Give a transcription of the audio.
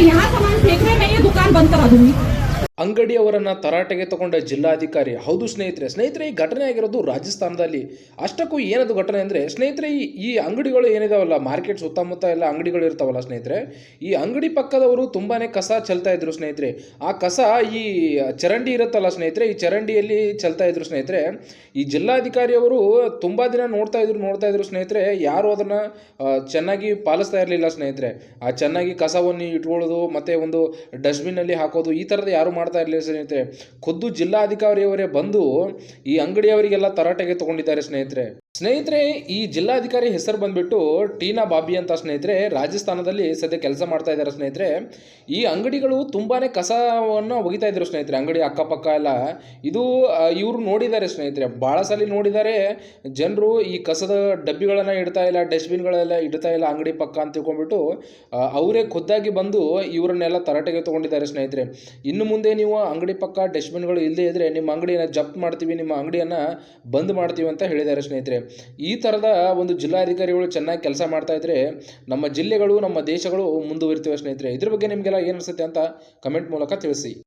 यहाँ सामान फेंकने में ये दुकान बंद करा दूँगी। ಅಂಗಡಿಯವರನ್ನ ತರಾಟೆಗೆ ತಗೊಂಡ ಜಿಲ್ಲಾಧಿಕಾರಿ, ಹೌದು ಸ್ನೇಹಿತರೆ ಸ್ನೇಹಿತರೆ, ಈ ಘಟನೆ ಆಗಿರೋದು ರಾಜಸ್ಥಾನದಲ್ಲಿ. ಅಷ್ಟಕ್ಕೂ ಏನದು ಘಟನೆ ಅಂದರೆ, ಸ್ನೇಹಿತರೆ, ಈ ಅಂಗಡಿಗಳು ಏನಿದಾವಲ್ಲ, ಮಾರ್ಕೆಟ್ ಸುತ್ತಮುತ್ತ ಎಲ್ಲ ಅಂಗಡಿಗಳು ಇರ್ತಾವಲ್ಲ ಸ್ನೇಹಿತರೆ, ಈ ಅಂಗಡಿ ಪಕ್ಕದವರು ತುಂಬಾ ಕಸ ಚೆಲ್ತಾ ಇದ್ರು ಸ್ನೇಹಿತರೆ. ಆ ಕಸ ಈ ಚರಂಡಿ ಇರುತ್ತಲ್ಲ ಸ್ನೇಹಿತರೆ, ಈ ಚರಂಡಿಯಲ್ಲಿ ಚೆಲ್ತಾ ಇದ್ರು ಸ್ನೇಹಿತರೆ. ಈ ಜಿಲ್ಲಾಧಿಕಾರಿಯವರು ತುಂಬ ದಿನ ನೋಡ್ತಾ ಇದ್ರು ನೋಡ್ತಾ ಇದ್ರು ಸ್ನೇಹಿತರೆ. ಯಾರು ಅದನ್ನು ಚೆನ್ನಾಗಿ ಪಾಲಿಸ್ತಾ ಇರಲಿಲ್ಲ ಸ್ನೇಹಿತರೆ. ಆ ಚೆನ್ನಾಗಿ ಕಸವನ್ನು ಇಟ್ಕೊಳ್ಳೋದು, ಮತ್ತು ಒಂದು ಡಸ್ಟ್ಬಿನ್ನಲ್ಲಿ ಹಾಕೋದು, ಈ ಥರದ ಯಾರು ಮಾಡ್ತಾ ಇರಲಿಲ್ಲ ಸ್ನೇಹಿತರೆ. ಖುದ್ದು ಜಿಲ್ಲಾಧಿಕಾರಿಯವರೇ ಬಂದು ಈ ಅಂಗಡಿಯವರಿಗೆಲ್ಲ ತರಾಟೆಗೆ ತಗೊಂಡಿದ್ದಾರೆ ಸ್ನೇಹಿತರೆ. ಸ್ನೇಹಿತರೆ, ಈ ಜಿಲ್ಲಾಧಿಕಾರಿ ಹೆಸರು ಬಂದ್ಬಿಟ್ಟು ಟೀನಾ ಬಾಬಿ ಅಂತ ಸ್ನೇಹಿತರೆ, ರಾಜಸ್ಥಾನದಲ್ಲಿ ಸದ್ಯ ಕೆಲಸ ಮಾಡ್ತಾ ಇದ್ದಾರೆ ಸ್ನೇಹಿತರೆ. ಈ ಅಂಗಡಿಗಳು ತುಂಬಾನೇ ಕಸವನ್ನು ಒಗಿತಾ ಇದ್ರು ಸ್ನೇಹಿತರೆ, ಅಂಗಡಿ ಅಕ್ಕಪಕ್ಕ ಎಲ್ಲ. ಇದು ಇವರು ನೋಡಿದ್ದಾರೆ ಸ್ನೇಹಿತರೆ ಭಾಳ ಸಲ ನೋಡಿದ್ದಾರೆ. ಜನರು ಈ ಕಸದ ಡಬ್ಬಿಗಳನ್ನು ಇಡ್ತಾ ಇಲ್ಲ, ಡಸ್ಟ್ಬಿನ್ಗಳೆಲ್ಲ ಇಡ್ತಾ ಇಲ್ಲ, ಅಂಗಡಿ ಪಕ್ಕ ಅಂತ ತಿಳ್ಕೊಂಡ್ಬಿಟ್ಟು ಅವರೇ ಖುದ್ದಾಗಿ ಬಂದು ಇವರನ್ನೆಲ್ಲ ತರಾಟೆಗೆ ತಗೊಂಡಿದ್ದಾರೆ ಸ್ನೇಹಿತರೆ. ಇನ್ನು ಮುಂದೆ ನೀವು ಅಂಗಡಿ ಪಕ್ಕ, ಡಸ್ಟ್ಬಿನ್ಗಳು ಇಲ್ಲದೇ ಇದ್ದರೆ ನಿಮ್ಮ ಅಂಗಡಿಯನ್ನು ಜಪ್ತ್ ಮಾಡ್ತೀವಿ, ನಿಮ್ಮ ಅಂಗಡಿಯನ್ನು ಬಂದ್ ಮಾಡ್ತೀವಿ ಅಂತ ಹೇಳಿದ್ದಾರೆ ಸ್ನೇಹಿತರೆ. ಈ ಥರದ ಒಂದು ಜಿಲ್ಲಾಧಿಕಾರಿಗಳು ಚೆನ್ನಾಗಿ ಕೆಲಸ ಮಾಡ್ತಾ ಇದ್ದರೆ ನಮ್ಮ ಜಿಲ್ಲೆಗಳು, ನಮ್ಮ ದೇಶಗಳು ಮುಂದುವರಿತವೆ ಸ್ನೇಹಿತರೆ. ಇದ್ರ ಬಗ್ಗೆ ನಿಮಗೆಲ್ಲ ಏನು ಅನಿಸುತ್ತೆ ಅಂತ ಕಮೆಂಟ್ ಮೂಲಕ ತಿಳಿಸಿ.